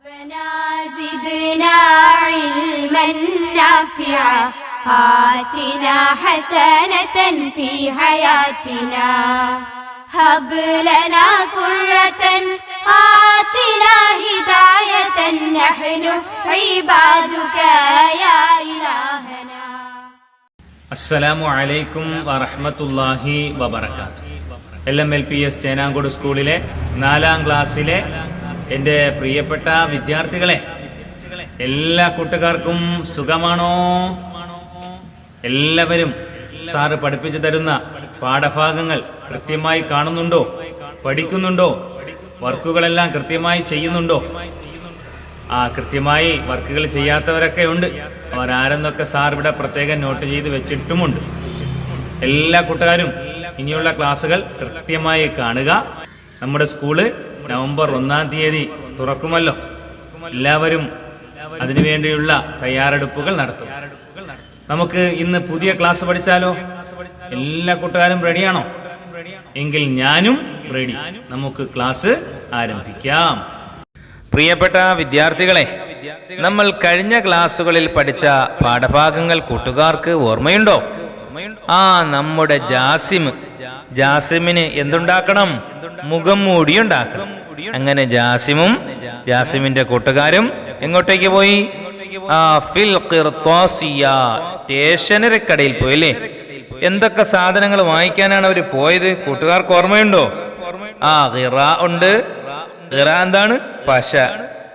ربنا زدنا علما نافعا آتنا حسنة في حياتنا هب لنا قرة آتنا هداية نحن عبادك يا إلهنا അസ്സലാമു അലൈക്കും വറഹ്മത്തുള്ളാഹി വബറകാത്ത് L M L P S Chenangode സ്കൂളിലെ നാലാം ക്ലാസ്സിലെ എന്റെ പ്രിയപ്പെട്ട വിദ്യാർത്ഥികളെ എല്ലാ കൂട്ടുകാർക്കും സുഖമാണോ? എല്ലാവരും സാറ് പഠിപ്പിച്ചു തരുന്ന പാഠഭാഗങ്ങൾ കൃത്യമായി കാണുന്നുണ്ടോ? പഠിക്കുന്നുണ്ടോ? വർക്കുകളെല്ലാം കൃത്യമായി ചെയ്യുന്നുണ്ടോ? ആ കൃത്യമായി വർക്കുകൾ ചെയ്യാത്തവരൊക്കെ ഉണ്ട്. അവരാരെന്നൊക്കെ സാർ ഇവിടെ പ്രത്യേകം നോട്ട് ചെയ്ത് വെച്ചിട്ടുമുണ്ട്. എല്ലാ കൂട്ടുകാരും ഇനിയുള്ള ക്ലാസ്സുകൾ കൃത്യമായി കാണുക. നമ്മുടെ സ്കൂൾ നവംബർ ഒന്നാം തീയതി തുറക്കുമല്ലോ. എല്ലാവരും അതിനുവേണ്ടിയുള്ള തയ്യാറെടുപ്പുകൾ നടത്തും. നമുക്ക് ഇന്ന് പുതിയ ക്ലാസ് പഠിച്ചാലോ? എല്ലാ കൂട്ടുകാരും റെഡിയാണോ? എങ്കിൽ ഞാനും റെഡി. നമുക്ക് ക്ലാസ് ആരംഭിക്കാം. പ്രിയപ്പെട്ട വിദ്യാർത്ഥികളെ നമ്മൾ കഴിഞ്ഞ ക്ലാസ്സുകളിൽ പഠിച്ച പാഠഭാഗങ്ങൾ കൂട്ടുകാർക്ക് ഓർമ്മയുണ്ടോ? ആ നമ്മുടെ ജാസിം. ജാസിമിന് എന്തുണ്ടാക്കണം? മുഖം മൂടി ഉണ്ടാക്കണം അങ്ങനെ ജാസിമും ജാസിമിന്റെ കൂട്ടുകാരും എങ്ങോട്ടേക്ക് പോയി? സ്റ്റേഷനറി കടയിൽ പോയി അല്ലേ എന്തൊക്കെ സാധനങ്ങൾ വാങ്ങിക്കാനാണ് അവർ പോയത്? കൂട്ടുകാർക്ക് ഓർമ്മയുണ്ടോ? ആ ഹിറ ഉണ്ട്. ഹിറ എന്താണ്? പശ.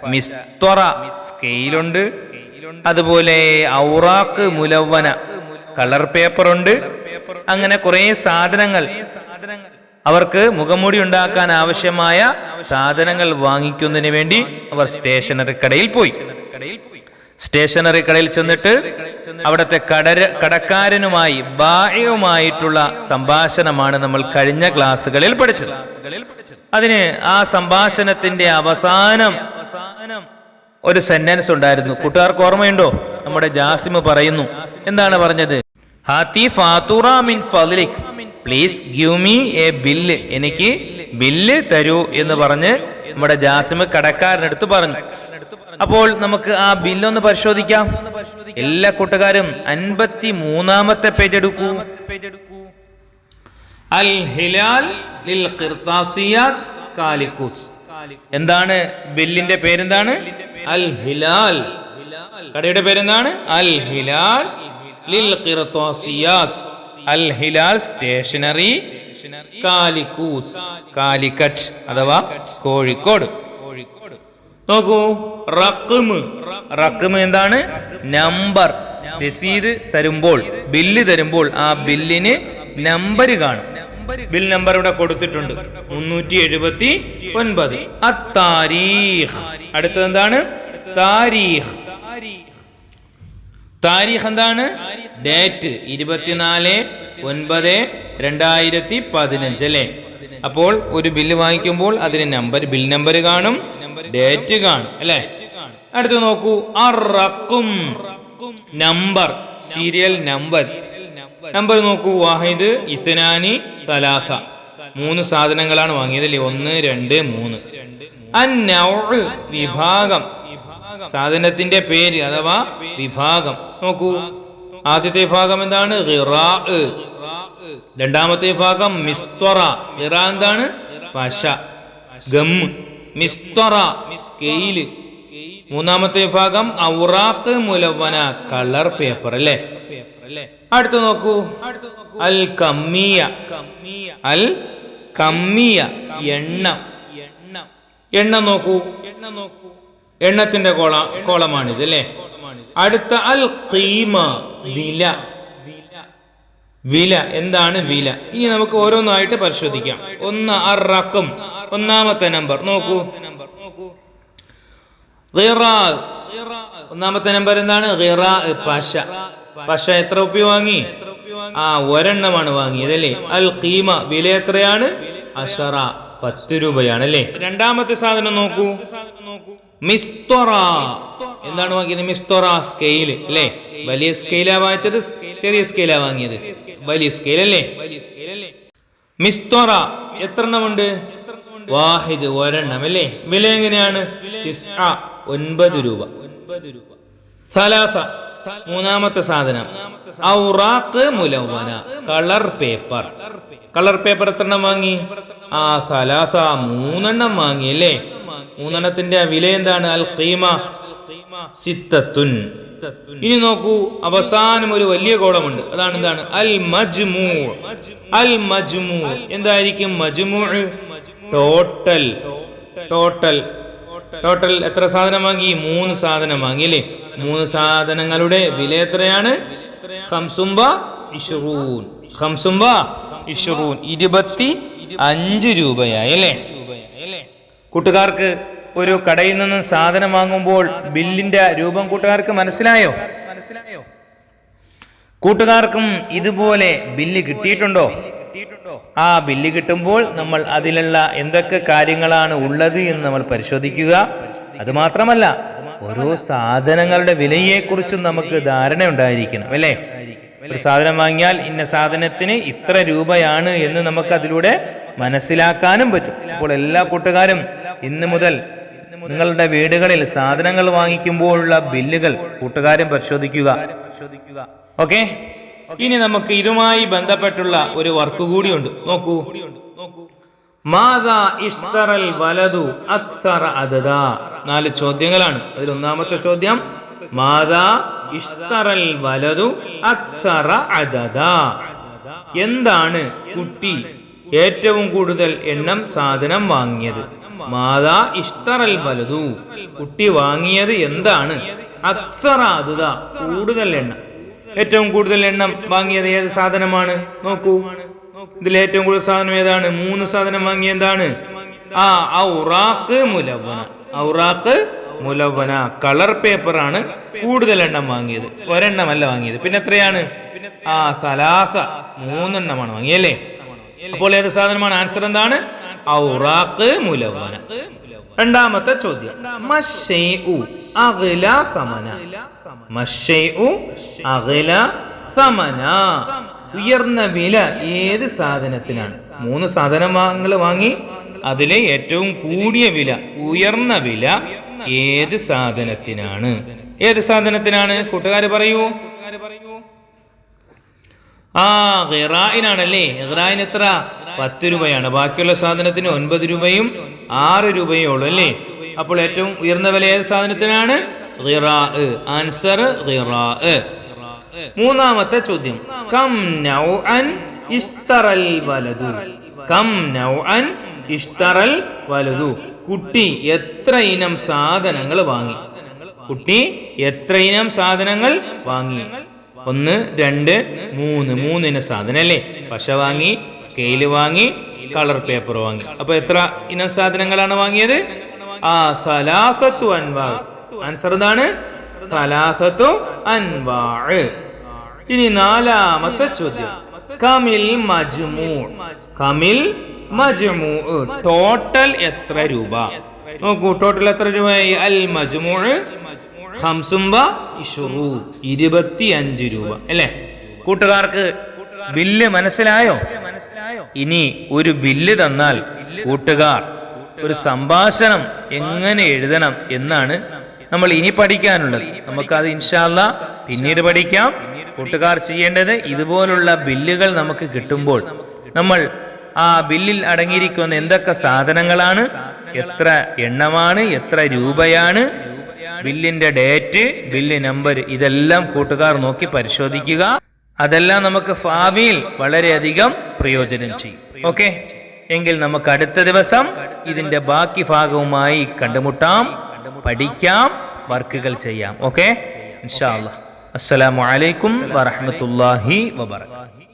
മിസ്തൊറ സ്കെയിലുണ്ട്. അതുപോലെ ഔറാക്ക് മുലവന കളർ പേപ്പർ ഉണ്ട് അങ്ങനെ കുറെ സാധനങ്ങൾ അവർക്ക് മുഖംമൂടി ഉണ്ടാക്കാൻ ആവശ്യമായ സാധനങ്ങൾ വാങ്ങിക്കുന്നതിന് വേണ്ടി അവർ സ്റ്റേഷനറി കടയിൽ പോയി. സ്റ്റേഷനറി കടയിൽ ചെന്നിട്ട് അവിടുത്തെ കടര കടക്കാരനുമായി ബാഹ്യവുമായിട്ടുള്ള സംഭാഷണമാണ് നമ്മൾ കഴിഞ്ഞ ക്ലാസ്സുകളിൽ പഠിച്ചത്. അതിന് ആ സംഭാഷണത്തിന്റെ അവസാനം ഒരു സെന്റൻസ് ഉണ്ടായിരുന്നു. കൂട്ടുകാർക്ക് ഓർമ്മയുണ്ടോ? നമ്മുടെ ജാസിമ് പറയുന്നു. എന്താണ് പറഞ്ഞത്? ഹാത്തി ഫാത്തുറ മിൻ ഫദ്ലിക്. Please give me a bill. എനിക്ക് ബില്ല് തരൂ എന്ന് പറഞ്ഞ് നമ്മുടെ ജാസിമ് കടക്കാരനടുത്ത് പറഞ്ഞു. അപ്പോൾ നമുക്ക് ആ ബില്ലൊന്ന് പരിശോധിക്കാം. എല്ലാ കൂട്ടുകാരും അൻപത്തി മൂന്നാമത്തെ പേജ് എടുക്കൂ. അൽ ഹിലാൽ എന്താണ് ബില്ലിന്റെ പേരെന്താണ്? അൽ ഹിലാൽ. കടയുടെ പേരെന്താണ്? അൽ ഹിലാൽ ലിൽ അൽ ഹിലാൽ സ്റ്റേഷനറി കാലിക്കൂത്ത് കാലിക്കറ്റ് അഥവാ കോഴിക്കോട്. നോക്കൂ റക്മ്. റക്മ് എന്താണ്? നമ്പർ. രസീത് തരുമ്പോൾ ബില്ല് തരുമ്പോൾ ആ ബില്ലിന് നമ്പർ കാണും. ബിൽ നമ്പർ ഇവിടെ കൊടുത്തിട്ടുണ്ട്. മുന്നൂറ്റി എഴുപത്തി ഒൻപത് അത്താരീഖ്. അടുത്തത് എന്താണ്? താരീഖ്. താരീഖ് എന്താണ്? ഡേറ്റ് ഇരുപത്തിനാല് ഒൻപത് രണ്ടായിരത്തി പതിനഞ്ച് അല്ലേ? അപ്പോൾ ഒരു ബില്ല് വാങ്ങിക്കുമ്പോൾ അതിന് നമ്പർ ബിൽ നമ്പർ കാണും ഡേറ്റ് കാണും അല്ലേ? അടുത്ത് നോക്കൂ. അറക്കും നമ്പർ സീരിയൽ നമ്പർ. നമ്പർ നോക്കൂ. വാഹിദ് ഇസ്നാനി സലാസ. മൂന്ന് സാധനങ്ങളാണ് വാങ്ങിയത് അല്ലേ? ഒന്ന് രണ്ട് മൂന്ന്. വിഭാഗം. സാധനത്തിന്റെ പേര് അഥവാ വിഭാഗം. നോക്കൂ. ആദ്യത്തെ വിഭാഗം എന്താണ്? രണ്ടാമത്തെ വിഭാഗം മിസ്ത്വറ ഇറ എന്താണ്? പശ. ഗം. മിസ്ത്വറ സ്കെയിൽ മൂന്നാമത്തെ വിഭാഗം ഔറാത്ത് മുലവന കളർ പേപ്പർ അല്ലേ? അടുത്ത് നോക്കൂ. അൽ കമ്മിയ. അൽ കമ്മിയ. എണ്ണം. എണ്ണം നോക്കൂ എണ്ണം നോക്കൂ. എണ്ണത്തിന്റെ കോള കോളമാണിത് അല്ലേ? അടുത്ത അൽ കീമ വില. വില. എന്താണ് വില? ഇനി നമുക്ക് ഓരോന്നായിട്ട് പരിശോധിക്കാം. ഒന്ന് അറക്കും ഒന്നാമത്തെ നമ്പർ. നോക്കൂ. ഒന്നാമത്തെ നമ്പർ എന്താണ്? പശ. പശ എത്ര ഉപ്പി വാങ്ങി? ആ ഒരെണ്ണമാണ് വാങ്ങിയത് അല്ലേ? അൽ കീമ വില എത്രയാണ്? അഷറ. പത്ത് രൂപയാണ് അല്ലേ രണ്ടാമത്തെ സാധനം നോക്കൂ. മിസ്തൊറ. എന്താണ് വാങ്ങിയത്? മിസ്തൊറ സ്കെയിൽ അല്ലേ? വലിയ സ്കെയിലാ വാങ്ങിച്ചത് ചെറിയ സ്കെയിലാ വാങ്ങിയത്. വലിയ സ്കെയിൽ അല്ലേ? മിസ്തൊറ എത്ര എണ്ണമുണ്ട് വാഹിദ് ഒരെണ്ണം അല്ലേ? വില എങ്ങനെയാണ്? ഒൻപത് രൂപ. ഒൻപത് രൂപ. സലാസ. മൂന്നാമത്തെ സാധനം. ഔറാഖ് മുലവന കളർ പേപ്പർ. കളർ പേപ്പർ എത്ര എണ്ണം വാങ്ങി? ആ സലാസ മൂന്നെണ്ണം വാങ്ങി അല്ലേ? മൂന്നെണ്ണത്തിന്റെ വില എന്താണ്? അൽ ഖീമ സിത്തത്തുൻ. ഇനി നോക്കൂ അവസാനം ഒരു വലിയ കോളമുണ്ട് അതാണ് എന്താണ്? അൽ മജ്മൂ. അൽ മജ്മൂ. എന്തായിരിക്കും മജ്മൂ ടോട്ടൽ. ടോട്ടൽ. ടോട്ടൽ എത്ര സാധനം വാങ്ങി? മൂന്ന് സാധനം വാങ്ങി അല്ലേ? മൂന്ന് സാധനങ്ങളുടെ വില എത്രയാണ്? ഇഷ്റൂൻ. ഇഷ്റൂൻ. ഇരുപത്തി അഞ്ച് രൂപയായി അല്ലേ? കൂട്ടുകാർക്ക് ഒരു കടയിൽ നിന്ന് സാധനം വാങ്ങുമ്പോൾ ബില്ലിന്റെ രൂപം കൂട്ടുകാർക്ക് മനസ്സിലായോ മനസ്സിലായോ? കൂട്ടുകാർക്കും ഇതുപോലെ ബില്ല് കിട്ടിയിട്ടുണ്ടോ? ആ ബില്ല് കിട്ടുമ്പോൾ നമ്മൾ അതിലുള്ള എന്തൊക്കെ കാര്യങ്ങളാണ് ഉള്ളത് എന്ന് നമ്മൾ പരിശോധിക്കുക. അതുമാത്രമല്ല ഓരോ സാധനങ്ങളുടെ വിലയെക്കുറിച്ചും നമുക്ക് ധാരണ ഉണ്ടായിരിക്കണം അല്ലേ? ഒരു സാധനം വാങ്ങിയാൽ ഇന്ന സാധനത്തിന് ഇത്ര രൂപയാണ് എന്ന് നമുക്ക് അതിലൂടെ മനസ്സിലാക്കാനും പറ്റും. അപ്പോൾ എല്ലാ കൂട്ടുകാരും ഇന്ന് മുതൽ നിങ്ങളുടെ വീടുകളിൽ സാധനങ്ങൾ വാങ്ങിക്കുമ്പോഴുള്ള ബില്ലുകൾ കൂട്ടുകാരും പരിശോധിക്കുക. ഓക്കെ? ഇനി നമുക്ക് ഇതുമായി ബന്ധപ്പെട്ടുള്ള ഒരു വർക്ക് കൂടിയുണ്ട്. നോക്കൂ. ഇഷ്തറൽ വലതു അക്സറ അതദ നാല് ചോദ്യങ്ങളാണ്. അതിൽ ഒന്നാമത്തെ ചോദ്യം മാതാ ഇഷ്തറൽ വലതു അക്സറ അതദ എന്താണ് കുട്ടി ഏറ്റവും കൂടുതൽ എണ്ണം സാധനം വാങ്ങിയത്? മാതാ ഇഷ്തറൽ വലതു കുട്ടി വാങ്ങിയത് എന്താണ്? അക്സറ അതുത കൂടുതൽ എണ്ണം. ഏറ്റവും കൂടുതൽ എണ്ണം വാങ്ങിയത് ഏത് സാധനമാണ്? നോക്കൂ. ഇതിൽ ഏറ്റവും കൂടുതൽ സാധനം ഏതാണ്? മൂന്ന് സാധനം വാങ്ങിയ എന്താണ്? ആ ഔറാഖ് മുലവന ഔറാഖ് മുലവന കളർ പേപ്പർ ആണ് കൂടുതൽ എണ്ണം വാങ്ങിയത്. ഒരെണ്ണമല്ല വാങ്ങിയത്. പിന്നെ എത്രയാണ്? ആ സലാസ. മൂന്നെണ്ണമാണ് വാങ്ങിയല്ലേ അപ്പോൾ ഏത് സാധനമാണ്? ആൻസർ എന്താണ്? ഔറാഖ് മുലവന രണ്ടാമത്തെ ചോദ്യം. ഉയർന്ന വില ഏത് സാധനത്തിനാണ്? മൂന്ന് സാധനങ്ങൾ വാങ്ങി. അതിലെ ഏറ്റവും കൂടിയ വില ഉയർന്ന വില ഏത് സാധനത്തിനാണ്? ഏത് സാധനത്തിനാണ്? കൂട്ടുകാർ പറയൂ. ആ ഹിറായിനാണല്ലേ ഹിറായിന് എത്ര? പത്ത് രൂപയാണ്. ബാക്കിയുള്ള സാധനത്തിന് ഒൻപത് രൂപയും ആറ് രൂപയേ ഉള്ളൂ അല്ലേ? അപ്പോൾ ഏറ്റവും ഉയർന്ന വില ഏത് സാധനത്തിനാണ്? ആൻസർ മൂന്നാമത്തെ ചോദ്യം. കം നൗ അൻ ഇഷ്തറൽ വലതു കം നൗ അൻ ഇഷ്തറൽ വലതു കുട്ടി എത്ര ഇനം സാധനങ്ങൾ വാങ്ങി? കുട്ടി എത്ര ഇനം സാധനങ്ങൾ വാങ്ങി? ഒന്ന് രണ്ട് മൂന്ന്. മൂന്നിന സാധനം അല്ലേ പശ വാങ്ങി സ്കെയിൽ വാങ്ങി കളർ പേപ്പർ വാങ്ങി. അപ്പൊ എത്ര ഇനം സാധനങ്ങളാണ് വാങ്ങിയത്? ആ സലാസത്തു അൻവാ. ആൻസർ എന്താണ്? സലാസത്തു അൻവാ. ഇനി നാലാമത്തെ ചോദ്യം. കമിൽ മജ്മൂ കമിൽ മജ്മൂ ടോട്ടൽ എത്ര രൂപ? നോക്കൂ ടോട്ടൽ എത്ര രൂപയായി? അൽ മജ്മൂ ഹംസുംബ രൂപ. അല്ലേ? കൂട്ടുകാർക്ക് ബില്ല് മനസ്സിലായോ? ഇനി ഒരു ബില്ല് തന്നാൽ കൂട്ടുകാർ ഒരു സംഭാഷണം എങ്ങനെ എഴുതണം എന്നാണ് നമ്മൾ ഇനി പഠിക്കാനുള്ളത്. നമുക്കത് ഇൻഷാല്ല പിന്നീട് പഠിക്കാം. കൂട്ടുകാർ ചെയ്യേണ്ടത് ഇതുപോലുള്ള ബില്ലുകൾ നമുക്ക് കിട്ടുമ്പോൾ നമ്മൾ ആ ബില്ലിൽ അടങ്ങിയിരിക്കുന്ന എന്തൊക്കെ സാധനങ്ങളാണ്? എത്ര എണ്ണമാണ്? എത്ര രൂപയാണ്? ബില്ലിന്റെ ഡേറ്റ് ബില്ല് നമ്പർ ഇതെല്ലാം കൂട്ടുകാർ നോക്കി പരിശോധിക്കുക. അതെല്ലാം നമുക്ക് ഭാവിയിൽ വളരെയധികം പ്രയോജനം ചെയ്യും. ഓക്കെ? എങ്കിൽ നമുക്ക് അടുത്ത ദിവസം ഇതിന്റെ ബാക്കി ഭാഗവുമായി കണ്ടുമുട്ടാം പഠിക്കാം വർക്കുകൾ ചെയ്യാം. ഓക്കെ? ഇൻഷാ അല്ലാ അസ്സലാമു അലൈക്കും വറഹ്മത്തുള്ളാഹി വബറകാതുഹു.